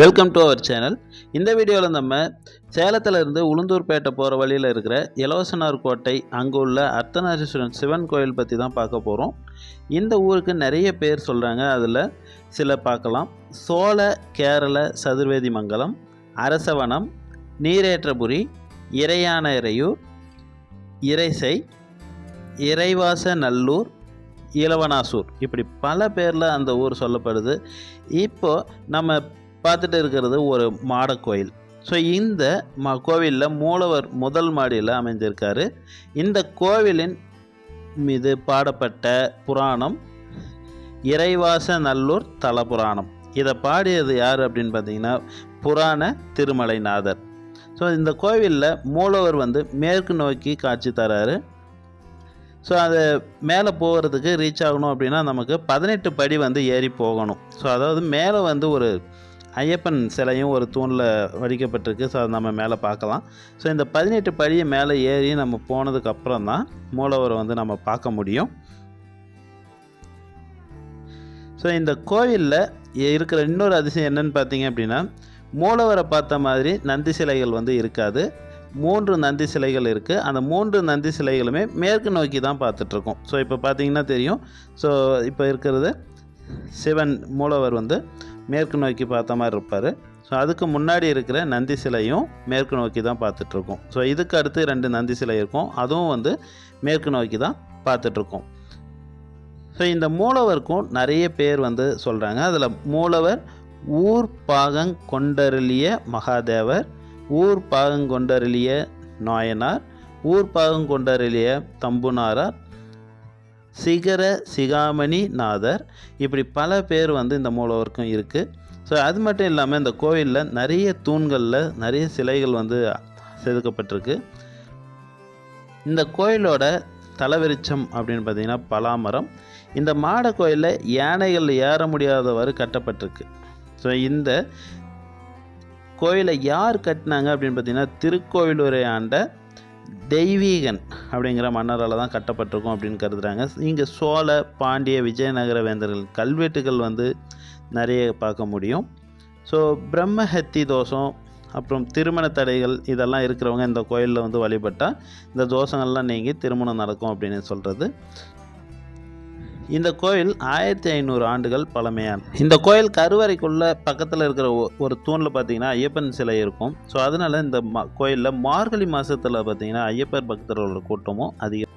Welcome to our channel இந்த வீடியோவில் நம்ம சேலத்திலிருந்து உளுந்தூர்பேட்டை போகிற வழியில் இருக்கிற இலவசனார் கோட்டை அங்கே உள்ள அர்த்தநாரீஸ்வரன் சிவன் கோயில் பற்றி தான் பார்க்க போகிறோம் இந்த ஊருக்கு நிறைய பேர் சொல்கிறாங்க அதில் சில பார்க்கலாம். சோழ கேரள சதுர்வேதி மங்கலம் அரசவனம் நீரேற்றபுரி இறையான இறையூர் இறைசை இறைவாச நல்லூர் இளவனாசூர். இப்படி பல பேரில் அந்த ஊர் சொல்லப்படுது. இப்போ நம்ம பார்த்துட்டு இருக்கிறது ஒரு மாட கோயில். ஸோ இந்த ம கோவிலில் மூலவர் முதல் மாடியில் அமைந்திருக்காரு. இந்த கோவிலின் மீது பாடப்பட்ட புராணம் இறைவாச நல்லூர் தல புராணம் இதை பாடியது யார் அப்படின்னு பார்த்தீங்கன்னா புராண திருமலைநாதர். ஸோ இந்த கோவிலில் மூலவர் வந்து மேற்கு நோக்கி காட்சி தராரு. ஸோ அது மேலே போகிறதுக்கு ரீச் ஆகணும் அப்படின்னா நமக்கு பதினெட்டு படி வந்து ஏறி போகணும். ஸோ அதாவது மேலே வந்து ஒரு ஐயப்பன் சிலையும் ஒரு தூணில் வடிக்கப்பட்டிருக்கு. ஸோ அதை நம்ம மேலே பார்க்கலாம். ஸோ இந்த பதினெட்டு படியை மேலே ஏறி நம்ம போனதுக்கப்புறம் தான் மூலவரை வந்து நம்ம பார்க்க முடியும். ஸோ இந்த கோவிலில் இருக்கிற இன்னொரு அதிசயம் என்னன்னு பார்த்தீங்க அப்படின்னா மூலவரை பார்த்த மாதிரி நந்தி சிலைகள் வந்து இருக்காது. மூன்று நந்தி சிலைகள் இருக்குது அந்த மூன்று நந்தி சிலைகளுமே மேற்கு நோக்கி தான் பார்த்துட்ருக்கோம். ஸோ இப்போ பார்த்தீங்கன்னா தெரியும். ஸோ இப்போ இருக்கிறது சிவன் மூலவர் வந்து மேற்கு நோக்கி பார்த்த மாதிரி இருப்பார். ஸோ அதுக்கு முன்னாடி இருக்கிற நந்தி சிலையும் மேற்கு நோக்கி தான் பார்த்துட்ருக்கோம். ஸோ இதுக்கு அடுத்து ரெண்டு நந்தி சிலை இருக்கும். அதுவும் வந்து மேற்கு நோக்கி தான் பார்த்துட்ருக்கோம். ஸோ இந்த மூலவருக்கும் நிறைய பேர் வந்து சொல்கிறாங்க அதில் மூலவர் ஊர் பாகங் கொண்டருளிய மகாதேவர் ஊர் பாகங் கொண்டருளிய நாயனார் ஊர் பாகங் கொண்டருளிய தம்புனாரார் சிகர சிகாமணி நாதர். இப்படி பல பேர் வந்து இந்த மூலவருக்கும் இருக்குது ஸோ அது மட்டும் இல்லாமல் இந்த கோவிலில் நிறைய தூண்களில் நிறைய சிலைகள் வந்து செதுக்கப்பட்டிருக்கு. இந்த கோயிலோட தலவிருச்சம் அப்படின்னு பார்த்தீங்கன்னா பலாமரம். இந்த மாட கோயிலில் யானைகள் ஏற முடியாதவாறு கட்டப்பட்டிருக்கு. ஸோ இந்த கோயிலை யார் கட்டினாங்க அப்படின்னு பார்த்தீங்கன்னா திருக்கோவிலூரை ஆண்ட தெய்வீகன் அப்படிங்கிற மன்னரால் தான் கட்டப்பட்டிருக்கும் அப்படின்னு கருதுகிறாங்க இங்கே சோழ பாண்டிய விஜயநகர வேந்தர்கள் கல்வெட்டுகள் வந்து நிறைய பார்க்க முடியும். ஸோ பிரம்மஹத்தி தோஷம் அப்புறம் திருமண தடைகள் இதெல்லாம் இருக்கிறவங்க இந்த கோயிலில் வந்து வழிபட்டால் இந்த தோஷங்கள்லாம் நீங்கி திருமணம் நடக்கும் அப்படின்னு சொல்கிறது இந்த கோயில் ஆயிரத்தி ஐநூறு ஆண்டுகள் பழமையான. இந்த கோயில் கருவறைக்குள்ள பக்கத்தில் இருக்கிற ஒ- ஒரு தூணில் பார்த்தீங்கன்னா ஐயப்பன் சிலை இருக்கும். ஸோ அதனால இந்த ம கோயிலில் மார்கழி மாதத்தில் பார்த்தீங்கன்னா ஐயப்பர் பக்தர்களோட கூட்டமும் அதிகம்.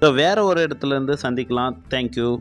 ஸோ வேற ஒரு இடத்துல இருந்து சந்திக்கலாம். தேங்க்யூ